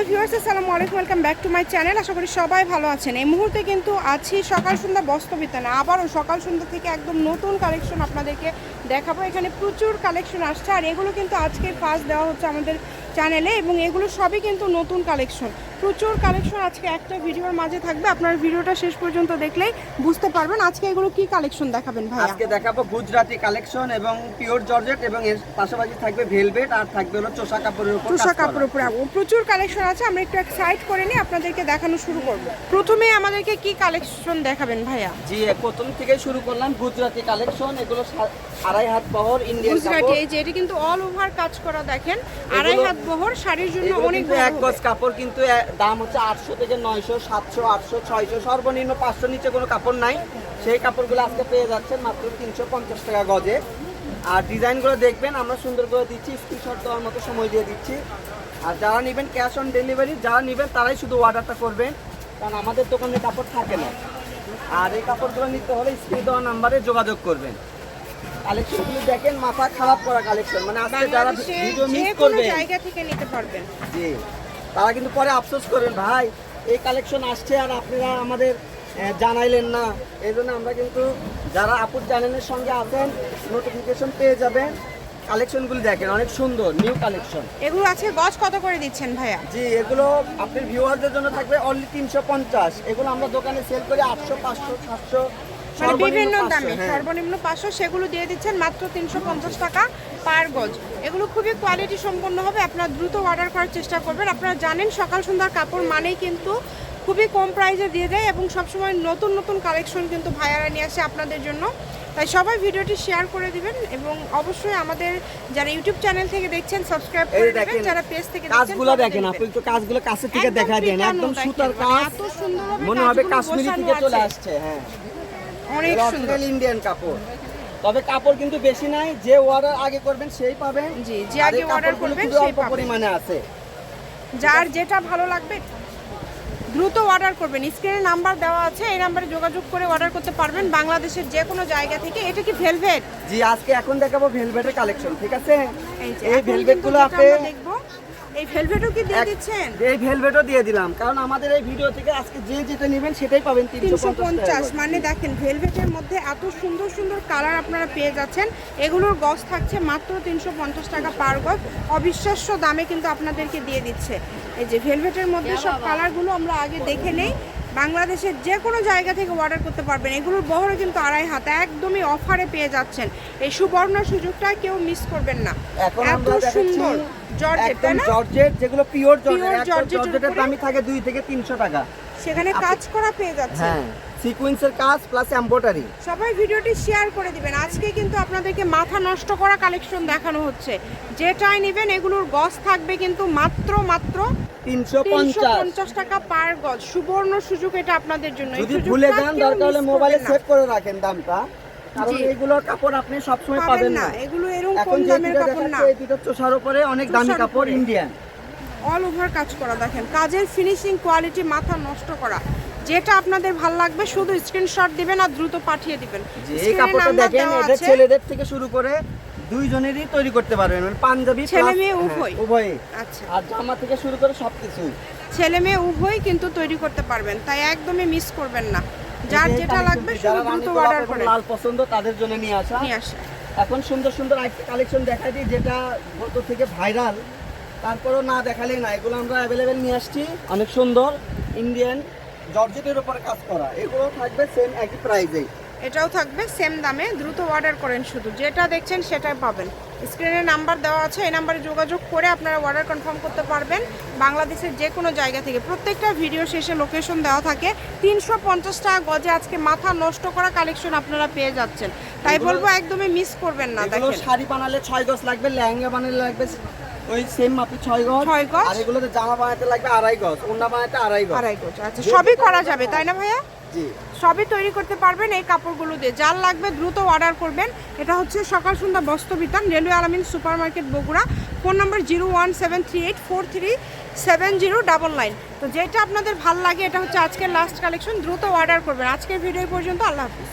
Hello viewers, আসসালামু আলাইকুম, welcome back to my channel. আশা করি সবাই ভালো আছেন। এই মুহূর্তে কিন্তু আছি সকাল সন্ধ্যা বস্তবিতানে আবারও সকাল সন্ধ্যা থেকে একদম নতুন কালেকশন আপনাদেরকে দেখাবো। এখানে প্রচুর কালেকশন আসছে, আর এগুলো কিন্তু আজকে ফার্স্ট দেওয়া হচ্ছে আমাদের চ্যানেলে এবং এগুলো সবই কিন্তু নতুন কালেকশন প্রচুর কালেকশন আজকে একটা ভিডিওর মাঝে থাকবে। আপনার ভিডিওটা শেষ পর্যন্ত দেখলেই বুঝতে পারবেন আজকে এগুলো কি কালেকশন দেখাবেন ভাই আজকে দেখাবো গুজরাটি কালেকশন এবং পিওর জর্জেট এবং এর পাশাপাশি থাকবে ভেলভেট আর থাকবে হলো চোষা কাপড়ের উপর তুষা কাজ করা। কাপড় প্রচুর কালেকশন আছে আমরা একটু এক সাইড করে নিয়ে আপনাদেরকে দেখানো শুরু করব। প্রথমে আমাদেরকে কি কালেকশন দেখাবেন ভাইয়া? জি প্রথম থেকে শুরু করলাম গুজরাটি কালেকশন এগুলো আড়াই হাত বহর ইন্ডিয়ান গুজরাটি এই যে এটা কিন্তু অল ওভার কাজ করা দেখেন আড়াই হাত বহর শাড়ির জন্য অনেক এক গজ কাপড় কিন্তু দাম হচ্ছে আটশো থেকে নয়শো সাতশো আটশো ছয়শো সর্বনিম্ন পাঁচশো নিচে কোনো কাপড় নাই। সেই কাপড়গুলো আজকে পেয়ে যাচ্ছেন মাত্র তিনশো পঞ্চাশ টাকা গজে। আর ডিজাইনগুলো দেখবেন আমরা সুন্দর করে দিচ্ছি স্ক্রিনশট দেওয়ার মতো সময় দিয়ে দিচ্ছি। আর যারা নেবেন ক্যাশ অন ডেলিভারি যারা নেবেন তারাই শুধু অর্ডারটা করবেন কারণ আমাদের দোকানে কাপড় থাকে না। আর এই কাপড়গুলো নিতে হলে স্ক্রিন দেওয়া নাম্বারে যোগাযোগ করবেন। কালেকশনগুলো দেখেন মাথা খারাপ করা কালেকশন। মানে আজকে যারা ভিডিও মিস করবে জায়গা থেকে নিতে পারবেন। জি। তারা কিন্তু পরে আফসোস করবেন ভাই এই কালেকশন আসছে আর আপনারা আমাদের জানাইলেন না। এই জন্য আমরা কিন্তু যারা আপুর চ্যানেলের সঙ্গে আছেন নোটিফিকেশন পেয়ে যাবেন। কালেকশনগুলি দেখেন অনেক সুন্দর নিউ কালেকশন এগুলো আছে গজ কত করে দিচ্ছেন ভাইয়া? জি এগুলো আপনার ভিউয়ারদের জন্য থাকবে অনলি তিনশো পঞ্চাশ। এগুলো আমরা দোকানে সেল করি আটশো পাঁচশো সাতশো। মানে বিভিন্ন দামে 500, হ্যাঁ। সর্বনিম্ন পাঁচশো সেগুলো দিয়ে দিচ্ছেন মাত্র তিনশো পঞ্চাশ টাকা পার গজ। এগুলো খুবই কোয়ালিটি সম্পন্ন হবে আপনারা দ্রুত অর্ডার করার চেষ্টা করবেন। আপনারা জানেন সকাল সন্ধ্যার কাপড় মানেই কিন্তু খুবই কম প্রাইসে দিয়ে দেয় এবং সবসময় নতুন নতুন কালেকশন কিন্তু ভাইয়ারা নিয়ে আসে আপনাদের জন্য। তাই সবাই ভিডিওটি শেয়ার করে দিবেন এবং অবশ্যই আমাদের যারা ইউটিউব চ্যানেল থেকে দেখছেন সাবস্ক্রাইব করে দেখেন, দিবেন। যারা পেজ থেকে দেখছেন কাজগুলো দেখেন আপনি একটু কাজগুলো কাছে থেকে দেখা দেন একদম সুতার মানে কাজ। এত সুন্দরভাবে মনে হবে কাশ্মীরি থেকে চলে আসছে হ্যাঁ। অনেক সুন্দর। ইন্ডিয়ান কাপড়। তবে কাপড় কিন্তু বেশি নাই যে অর্ডার আগে করবেন সেই পাবেন জি, যে আগে কাপড়গুলো করবেন সেই পাবেন। পরিমাণে আছে। যার যেটা ভালো লাগবে দ্রুত অর্ডার করবেন। স্ক্রিনে নাম্বার দেওয়া আছে এই নাম্বারে যোগাযোগ করে অর্ডার করতে পারবেন বাংলাদেশের যে কোনো জায়গা থেকে। এটা কি ভেলভেট জি আজকে এখন দেখাবো ভেলভেটের কালেকশন ঠিক আছে? এই যে এই এখন ভেলভেট কিন্তু গুলো যেটা আপনি দেখব এই ভেলভেটও কি দিয়ে দিচ্ছেন? এই ভেলভেটও দিয়ে দিলাম। কারণ আমাদের এই ভিডিও থেকে আজকে যে যেটা নেবেন সেটাই পাবেন তিনশো তিনশো পঞ্চাশ পঞ্চাশ মানে দেখেন ভেলভেটের মধ্যে এত সুন্দর সুন্দর কালার আপনারা পেয়ে যাচ্ছেন। এগুলোর গজ থাকছে মাত্র তিনশো পঞ্চাশ টাকা পার গজ অবিশ্বাস্য দামে কিন্তু আপনাদেরকে দিয়ে দিচ্ছে। এই যে ভেলভেটের মধ্যে সব কালারগুলো আমরা আগে দেখে নেই। বাংলাদেশের যে কোনো জায়গা থেকে অর্ডার করতে পারবেন। এগুলোর বহরে কিন্তু আড়াই হাত একদমই অফারে পেয়ে যাচ্ছেন। এই সুবর্ণ সুযোগটা কেউ মিস করবেন না। এত সুন্দর জর্জেট না? জর্জেট যেগুলো পিওর জর্জেট। জর্জেটের দামই থাকে দুই থেকে তিনশো টাকা। সেখানে কাজ করা পেয়ে যাচ্ছে। হ্যাঁ সিকুয়েন্সের কাজ প্লাস এম্বোটারি সবাই ভিডিওটি শেয়ার করে দিবেন। আজকে কিন্তু আপনাদেরকে মাথা নষ্ট করা কালেকশন দেখানো হচ্ছে। যেটাই নেবেন এগুলোর গজ থাকবে কিন্তু মাত্র মাত্র তিনশো তিনশো পঞ্চাশ পঞ্চাশ টাকা পার গজ। সুবর্ণ সুযোগ এটা আপনাদের জন্য। যদি ভুলে যান দরকার হলে মোবাইলে সেভ করে রাখেন দামটা। কারণ এগুলোর কাপড় আপনি সবসময় পাবেন না। এগুলো এরকম কম দামের কাপড় না। এই দুটো চোষার উপরে অনেক দামি কাপড় ইন্ডিয়ান অল ওভার কাজ করা দেখেন। কাজের ফিনিশিং কোয়ালিটি মাথা নষ্ট করা। যেটা আপনাদের ভালো লাগবে শুধু স্ক্রিনশট দিবেন আর দ্রুত পাঠিয়ে দিবেন। এই কাপড়টা দেখেন এটা ছেলেদের থেকে শুরু করে দুইজনেরই তৈরি করতে পারবেন। মানে পাঞ্জাবি ছেলে মেয়ে হ্যাঁ, উভয়। উভয়ই আচ্ছা। আর জামা থেকে শুরু করে সবকিছুই ছেলে মেয়ে উভয়ই কিন্তু তৈরি করতে পারবেন তাই একদমই মিস করবেন না। যার যেটা লাগবে শুধু দ্রুত অর্ডার করে। লাল পছন্দ তাদের জন্য নিয়ে আসা। নিয়ে আসে। এখন সুন্দর সুন্দর একটা কালেকশন দেখাই দিই যেটা গত থেকে ভাইরাল তারপরও না দেখালেই না এগুলো আমরা অ্যাভেলেবেল নিয়ে আসছি। অনেক সুন্দর ইন্ডিয়ান জর্জেটের উপরে কাজ করা। এগুলো থাকবে সেম একই প্রাইজেই এটাও থাকবে সেম দামে দ্রুত অর্ডার করেন শুধু। যেটা দেখছেন সেটাই পাবেন। স্ক্রিনে নাম্বার দেওয়া আছে এই নাম্বারে যোগাযোগ করে আপনারা অর্ডার কনফার্ম করতে পারবেন। বাংলাদেশের যে কোনো জায়গা থেকে। প্রত্যেকটা ভিডিও শেষে লোকেশন দেওয়া থাকে। তিনশো পঞ্চাশ টাকা গজে আজকে মাথা নষ্ট করা কালেকশন আপনারা পেয়ে যাচ্ছেন। তাই বলব একদমই মিস করবেন না দেখেন। শাড়ি বানালে ছয় গজ লাগবে লেহেঙ্গা বানালে লাগবে ওই সেম মাপি ছয় গজ। ছয় গজ। আর এগুলোতে জামা বানাতে লাগবে আড়াই গজ ওন্না বানাতে আড়াই গজ। আড়াই গজ আচ্ছা সবই করা যাবে তাই না ভাইয়া? জি। সবই তৈরি করতে পারবেন এই কাপড়গুলো দিয়ে। যার লাগবে দ্রুত অর্ডার করবেন। এটা হচ্ছে Sokal Sondhya Bostrobitan railway Alamin super market Bogura. Phone number zero one seven three eight four three seven zero double nine তো যেটা আপনাদের ভালো লাগে এটা হচ্ছে আজকের লাস্ট কালেকশন দ্রুত অর্ডার করবেন। আজকের ভিডিও পর্যন্ত আল্লাহ হাফিজ।